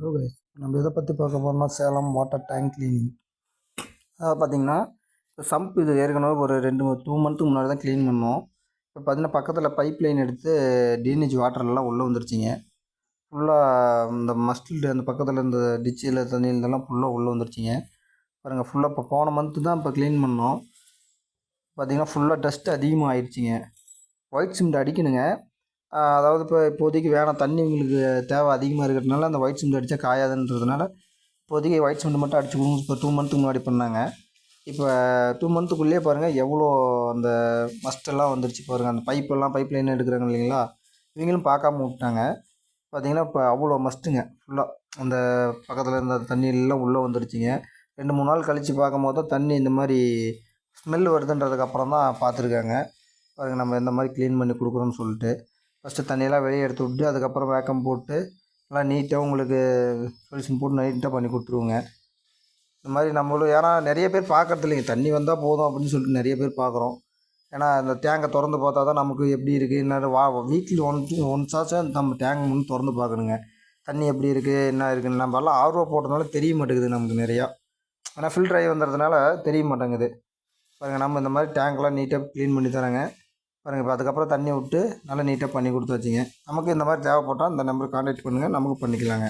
Hello guys நம்ம எதை பற்றி பார்க்க போகிறோம்னா சேலம் வாட்டர் டேங்க் க்ளீனிங் அதாவது பார்த்தீங்கன்னா சம்ப் இது ஏற்கனவே ஒரு ரெண்டு டூ மந்த்துக்கு முன்னாடி தான் க்ளீன் பண்ணோம். இப்போ பார்த்தீங்கன்னா பக்கத்தில் பைப் லைன் எடுத்து ட்ரைனேஜ் வாட்டர்லாம் உள்ளே வந்துருச்சுங்க. ஃபுல்லாக இந்த மஸ்டில் அந்த பக்கத்தில் இந்த டிச்சில் தண்ணி இதெல்லாம் ஃபுல்லாக உள்ளே வந்துருச்சுங்க. பாருங்கள் ஃபுல்லாக இப்போ போன மந்த்து தான் இப்போ க்ளீன் பண்ணோம். பார்த்தீங்கன்னா ஃபுல்லாக டஸ்ட் அதிகமாக ஆயிடுச்சுங்க ஒயிட் சிமெண்ட் அடிக்கணுங்க. அதாவது இப்போ இப்போதைக்கு வேணாம் தண்ணி உங்களுக்கு தேவை அதிகமாக இருக்கிறதுனால அந்த ஒயிட் சிமெண்ட் அடித்தா காயாதுன்றதுனால இப்போதைக்கு ஒயிட் சிமெண்ட் மட்டும் அடிச்சு கொடுங்க. இப்போ டூ மந்த்துக்கு முன்னாடி பண்ணாங்க. இப்போ டூ மந்த்துக்குள்ளேயே பாருங்கள் எவ்வளோ அந்த மஸ்டெல்லாம் வந்துருச்சு பாருங்கள் அந்த பைப்பெல்லாம் பைப் லைன் எடுக்கிறாங்க இல்லைங்களா? இவங்களும் பார்க்காம விட்டாங்க பார்த்தீங்கன்னா இப்போ அவ்வளோ மஸ்ட்டுங்க ஃபுல்லாக அந்த பக்கத்தில் இருந்த தண்ணி எல்லாம் உள்ளே வந்துருச்சுங்க. ரெண்டு மூணு நாள் கழித்து பார்க்கும்போது தான் தண்ணி இந்த மாதிரி ஸ்மெல் வருதுன்றதுக்கப்புறம் தான் பார்த்துருக்காங்க. பாருங்கள் நம்ம எந்த மாதிரி க்ளீன் பண்ணி கொடுக்குறோன்னு சொல்லிட்டு. ஃபஸ்ட்டு தண்ணியெல்லாம் வெளியே எடுத்து விட்டு அதுக்கப்புறம் வேக்கம் போட்டு நல்லா நீட்டாக உங்களுக்கு சொல்யூஷன் போட்டு நீட்டாக பண்ணி கொடுத்துருவோங்க. இந்த மாதிரி நம்மளும் ஏன்னா நிறைய பேர் பார்க்கறது இல்லைங்க. தண்ணி வந்தால் போதும் அப்படின்னு சொல்லிட்டு நிறைய பேர் பார்க்குறோம். ஏன்னா அந்த டேங்கை திறந்து பார்த்தா தான் நமக்கு எப்படி இருக்குது என்ன வா வீட்டில் ஒன் ஒன்ஸாச்சும் நம்ம டேங்க் முன் திறந்து பார்க்கணுங்க. தண்ணி எப்படி இருக்குது என்ன இருக்குன்னு. நம்ம எல்லாம் ஆர்வம் போட்டதுனால தெரிய மாட்டேங்குது நமக்கு நிறையா. ஆனால் ஃபில்டர் ஆகி வந்துடுறதுனால தெரிய மாட்டேங்குது. பாருங்கள் நம்ம இந்த மாதிரி டேங்க்லாம் நீட்டாக க்ளீன் பண்ணி தரேங்க. பாருங்கள் இப்போ அதுக்கப்புறம் தண்ணி விட்டு நல்லா நீட்டாக பண்ணி கொடுத்து வச்சிங்க. நமக்கு இந்த மாதிரி தேவைப்பட்டால் இந்த நம்பருக்கு கான்டாக்ட் பண்ணுங்கள் நமக்கு பண்ணிக்கலாங்க.